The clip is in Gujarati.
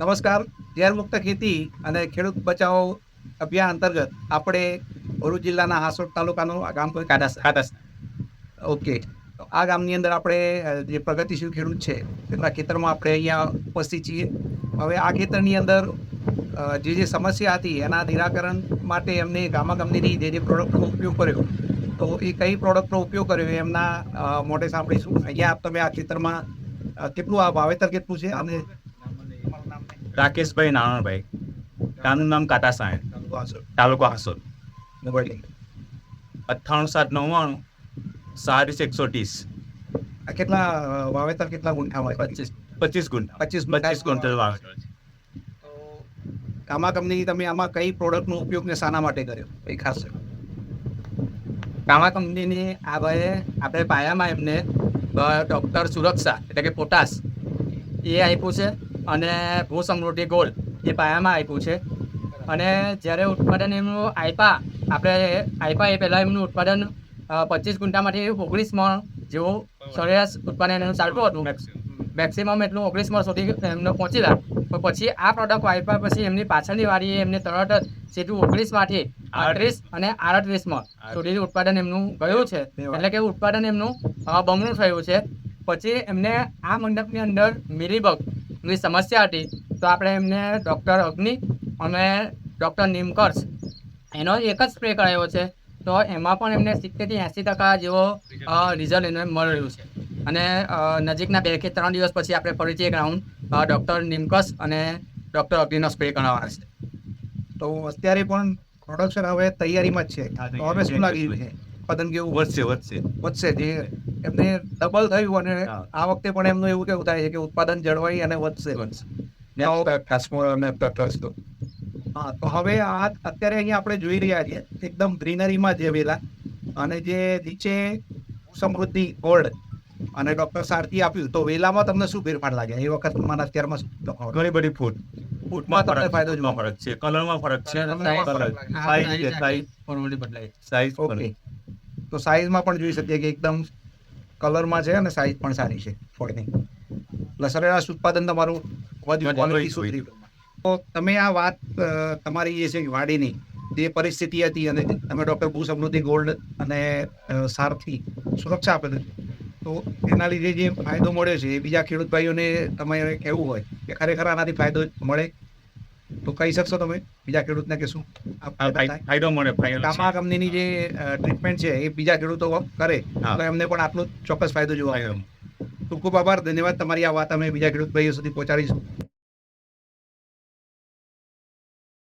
નમસ્કાર. ઝેર મુક્ત ખેતી અને ખેડૂત બચાવો અભિયાન અંતર્ગત આપણે ભરૂચ જિલ્લાના હાસોટ તાલુકાનું આ ગામ ખાતા ઓકે. આ ગામની અંદર આપણે જે પ્રગતિશીલ ખેડૂત છે તેના ખેતરમાં આપણે અહીંયા ઉપસ્થિત છીએ. હવે આ ખેતરની અંદર જે જે સમસ્યા હતી એના નિરાકરણ માટે એમને ગામા ગામની જે જે પ્રોડક્ટનો ઉપયોગ કર્યો. તો એ કઈ પ્રોડક્ટનો ઉપયોગ કર્યો એમના મોઢે સાંભળીશું. અહીંયા તમે આ ખેતરમાં કેટલું આ વાવેતર કેટલું છે? અને રાકેશભાઈ નારણભાઈ. ગામનું નામ કાટા સાહેબ તાલુકો હાસોદ મોબાઈલ અઠ્ઠાણું સાત નવ્વાણું સારીસ એકસો ત્રીસ. આ કેટલા વાવેતર કેટલા ગુંઠા હોય? પચીસ પચીસ ગુંઠા. પચીસ પચીસ ગુંઠલ વાવેતર કામા આમાં કંપની તમે આમાં કઈ પ્રોડક્ટનો ઉપયોગ ને શાના માટે કર્યો? એ ખાસ કામા કંપનીની આ ભાઈએ આપણે પાયામાં એમને ડૉક્ટર સુરક્ષા એટલે કે પોટાશ એ આપ્યું છે. અને ભૂ સમૃદ્ધિ ગોલ્ડ એ પાયામાં આપ્યું છે. અને જ્યારે ઉત્પાદન એમનું આપ્યા આપણે આપ્યા એ પહેલાં એમનું ઉત્પાદન પચીસ ગુંઠામાંથી ઓગણીસ મણ જેવું સરેરાશ ઉત્પાદન એનું ચાલતું હતું. મેક્સિમમ એટલું ઓગણીસ મણ સુધી એમને પહોંચી ગયા પણ પછી આ પ્રોડક્ટ આપ્યા પછી એમની પાછળની વાળી એમને તરત જ સીધું ઓગણીસમાંથી આડત્રીસ અને આડત્રીસ મણ સુધી ઉત્પાદન એમનું ગયું છે. એટલે કે ઉત્પાદન એમનું બમણું થયું છે. પછી એમને આ મંડપની અંદર મિલીબગની સમસ્યા હતી તો આપણે એમને ડૉક્ટર અગ્નિ અને ડૉક્ટર નિમકર્સ એનો એક જ સ્પ્રે કરાયો છે. તો એમાં પણ એમને સિત્તેરથી એંસી ટકા જેવો રિઝલ્ટ એને મળ્યું છે. અને નજીકના બે કે ત્રણ દિવસ પછી આપણે ફરીથી એક રાઉન્ડ ડૉક્ટર નિમકસ અને ડૉક્ટર અગ્નિનો સ્પ્રે કરાવવાના છે. તો અત્યારે પણ પ્રોડક્શન હવે તૈયારીમાં જ છે. તો હવે શું લાગી રહ્યું છે? ઉત્પાદન કેવું? વધશે વધશે. વધશે જે એમને ડબલ થયું અને આ વખતે પણ એમનું એવું કેવું થાય છે કે ઉત્પાદન જળવાઈ અને વધશે. હા તો હવે આ અત્યારે અહીંયા આપણે જોઈ રહ્યા છીએ એકદમ ગ્રીનરીમાં જે વેલા અને જે નીચે સમૃદ્ધિ ગોલ્ડ અને ડોક્ટર સારથી આપ્યું તો વેલામાં તમને શું ફેરફાર લાગે? એ વખત મારા અત્યારમાં ઘણી બધી ફૂટ. ફૂટમાં તમને ફાયદો જોવા ફરક છે. કલરમાં ફરક છે. કલર સાઈઝ સાઈઝ બદલાય સાઈઝ ઓકે તો સાઈઝમાં પણ જોઈ શકીએ કે એકદમ કલરમાં છે અને સાઈઝ પણ સારી છે ફળની. એટલે સરેરાશ ઉત્પાદન તમારું વધ્યું quality સુધરી. તો તમે આ વાત તમારી જે છે વાડીની જે પરિસ્થિતિ હતી અને તમે ડૉક્ટર ભૂ સમૃદ્ધિ ગોલ્ડ અને સારથી સુરક્ષા આપેલી તો એના લીધે જે ફાયદો મળ્યો છે એ બીજા ખેડૂત ભાઈઓને તમારે કહેવું હોય કે ખરેખર આનાથી ફાયદો મળે તો કહી શકશો તમે? બીજા ખેડૂતને કે શું? ફાયદા મળે કામા કંપનીની જે ટ્રીટમેન્ટ છે એ બીજા ખેડૂતો કરે. તો એમને પણ આટલો ચોક્કસ ફાયદો જોવા મળે. ખૂબ ખૂબ આભાર. ધન્યવાદ. તમારી આ વાત અમે બીજા ખેડૂત ભાઈઓ સુધી પહોંચાડીશું.